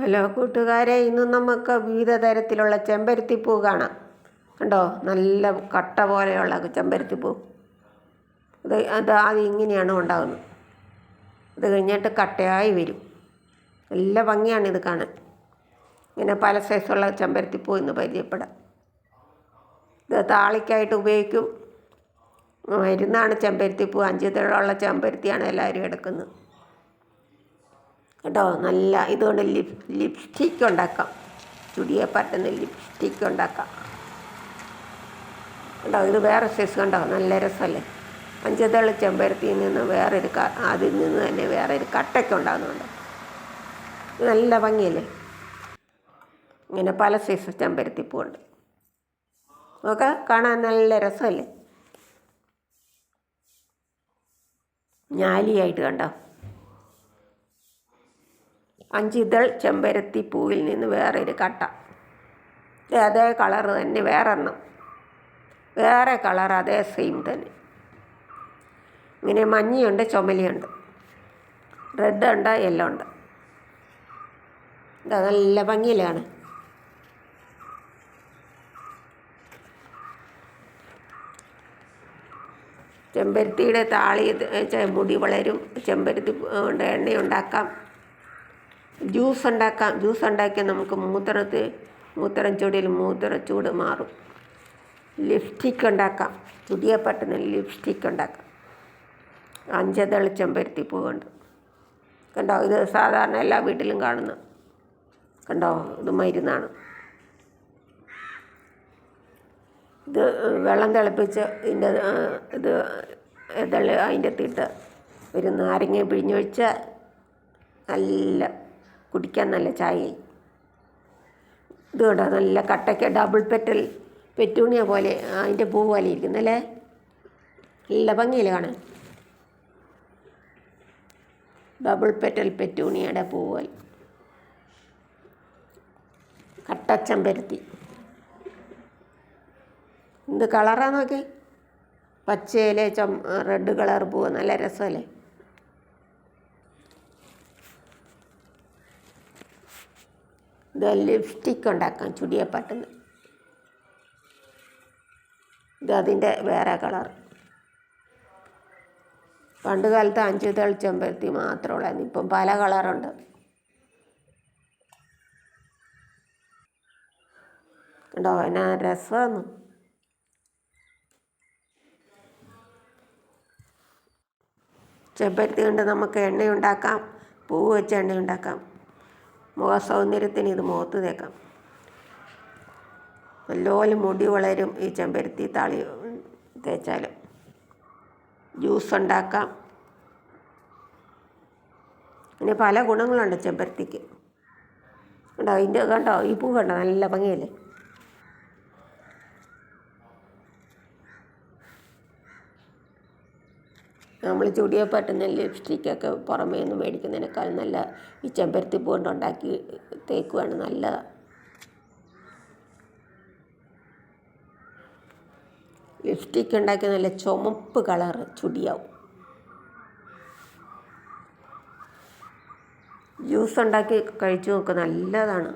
Hello കൂട്ടുകാരെ ഇന്ന് നമുക്ക് വിവിധ തരത്തിലുള്ള ചെമ്പരത്തിപ്പൂ കാണാം. കണ്ടോ? നല്ല കട്ട പോലെയുള്ള ചെമ്പരത്തിപ്പൂ ഇത് അത് ആദ്യം ഇങ്ങനെയാണ് ഉണ്ടാകുന്നത് ഇത് കഴിഞ്ഞിട്ട് കട്ടയായി വരും. നല്ല ഭംഗിയാണ് ഇത് കാണാൻ. ഇങ്ങനെ പല സൈസുള്ള ചെമ്പരത്തിപ്പൂ എന്ന് പരിചയപ്പെടാം. ഇത് താളിക്കായിട്ട് ഉപയോഗിക്കും. മരുന്നാണ് ചെമ്പരത്തിപ്പൂ അഞ്ച് തരമുള്ള ചെമ്പരത്തിയാണ് എല്ലാവരും എടുക്കുന്നത്. കേട്ടോ? നല്ല ഇതുകൊണ്ട് ലിപ് ലിപ്സ്റ്റിക്ക് ഉണ്ടാക്കാം. ചുടിയെ പറ്റുന്ന ലിപ്സ്റ്റിക്ക് ഉണ്ടാക്കാം. കേട്ടോ ഇത് വേറെ സൈസ് കണ്ടോ? നല്ല രസമല്ലേ? പഞ്ചതള ചെമ്പരത്തിയിൽ നിന്ന് വേറൊരു അതിൽ നിന്ന് തന്നെ വേറൊരു കട്ടയ്ക്ക് ഉണ്ടാകുന്നുണ്ട്. നല്ല ഭംഗിയല്ലേ? ഇങ്ങനെ പല സൈസ് ചെമ്പരത്തി പൂവുണ്ട്. നോക്കാം കാണാൻ നല്ല രസമല്ലേ? ഞാലിയായിട്ട് കണ്ടോ? അഞ്ചിതൾ ചെമ്പരത്തി പൂവിൽ നിന്ന് വേറൊരു കട്ട. അതേ കളർ തന്നെ വേറെണ്ണം. വേറെ കളർ അതേ സെയിം തന്നെ. ഇങ്ങനെ മഞ്ഞയുണ്ട് ചുമലിയുണ്ട് റെഡ് ഉണ്ട് യെല്ലോ ഉണ്ട്. ഇതാ നല്ല ഭംഗിയിലാണ്. ചെമ്പരത്തിയുടെ താളി മുടി വളരും. ചെമ്പരത്തി എണ്ണ ഉണ്ടാക്കാം ജ്യൂസ് ഉണ്ടാക്കാം ജ്യൂസ് ഉണ്ടാക്കിയാൽ നമുക്ക് മൂത്രത്തിൽ മൂത്രം ചൂടിൽ മൂത്ര ചൂട് മാറും. ലിപ്സ്റ്റിക്ക് ഉണ്ടാക്കാം. ചുടിയെ പറ്റുന്ന ലിപ്സ്റ്റിക്ക് ഉണ്ടാക്കാം. അഞ്ചതളി ചെമ്പരത്തി പൂവുണ്ട്. കണ്ടോ? ഇത് സാധാരണ എല്ലാ വീട്ടിലും കാണുന്ന. കണ്ടോ? ഇത് മരുന്നാണ്. ഇത് വെള്ളം തിളപ്പിച്ച് ഇതിന്റെ ഇത് ഇതൾ അതിന്റെ അകത്തിട്ട് ഒരു നാരങ്ങ പിഴിഞ്ഞൊഴിച്ചാൽ നല്ല കുടിക്കാൻ നല്ല ചായയായി ഇത് കണ്ടോ നല്ല കട്ടയ്ക്ക് ഡബിൾ പെറ്റൽ പെറ്റൂണിയ പോലെ അതിന്റെ പൂ പോലെ ഇരിക്കുന്നല്ലേ നല്ല ഭംഗിയില്ല കാണാൻ ഡബിൾ പെറ്റൽ പെറ്റൂണിയയുടെ പൂ പോലെ. കട്ടച്ചമ്പരത്തി. എന്ത് കളറാണെന്ന് നോക്കി? പച്ചയിലെ ചം റെഡ് കളർ പൂവ് നല്ല രസമല്ലേ? ഇത് ലിപ്സ്റ്റിക്ക് ഉണ്ടാക്കാം ചുടിയെ പറ്റുന്ന ഇത് അതിന്റെ വേറെ കളർ പണ്ട് കാലത്ത് അഞ്ച് തൾ മാത്രമേ മാത്രമുള്ളായിരുന്നു ഇപ്പം പല കളറുണ്ട് കണ്ടോ എന്നാ രസമാണ് ചെമ്പരത്തി കൊണ്ട് നമുക്ക് എണ്ണ ഉണ്ടാക്കാം പൂവ് വെച്ച് എണ്ണ ഉണ്ടാക്കാം മുഖ സൗന്ദര്യത്തിന് ഇത് മുഖത്ത് തേക്കാം. നല്ലപോലെ മുടി വളരും ഈ ചെമ്പരത്തി താളി തേച്ചാൽ ജ്യൂസ് ഉണ്ടാക്കാം. പിന്നെ പല ഗുണങ്ങളുണ്ട് ചെമ്പരത്തിക്ക്. കണ്ടോ? ഇതിന്റെ കണ്ടോ? ഈ പൂ കണ്ടോ? നല്ല ഭംഗിയല്ലേ? നമ്മൾ ചുടിയെ പറ്റുന്ന ലിപ്സ്റ്റിക്കൊക്കെ പുറമേ നിന്ന് മേടിക്കുന്നതിനേക്കാൾ നല്ല ഈ ചെമ്പരത്തി പൂ കൊണ്ട് ഉണ്ടാക്കി തേക്കുവാണ് നല്ലതാണ് ലിപ്സ്റ്റിക്ക് ഉണ്ടാക്കിയ നല്ല ചുമപ്പ് കളറ് ചുടിയാവും. ജ്യൂസ് ഉണ്ടാക്കി കഴിച്ചു നോക്കുക നല്ലതാണ്.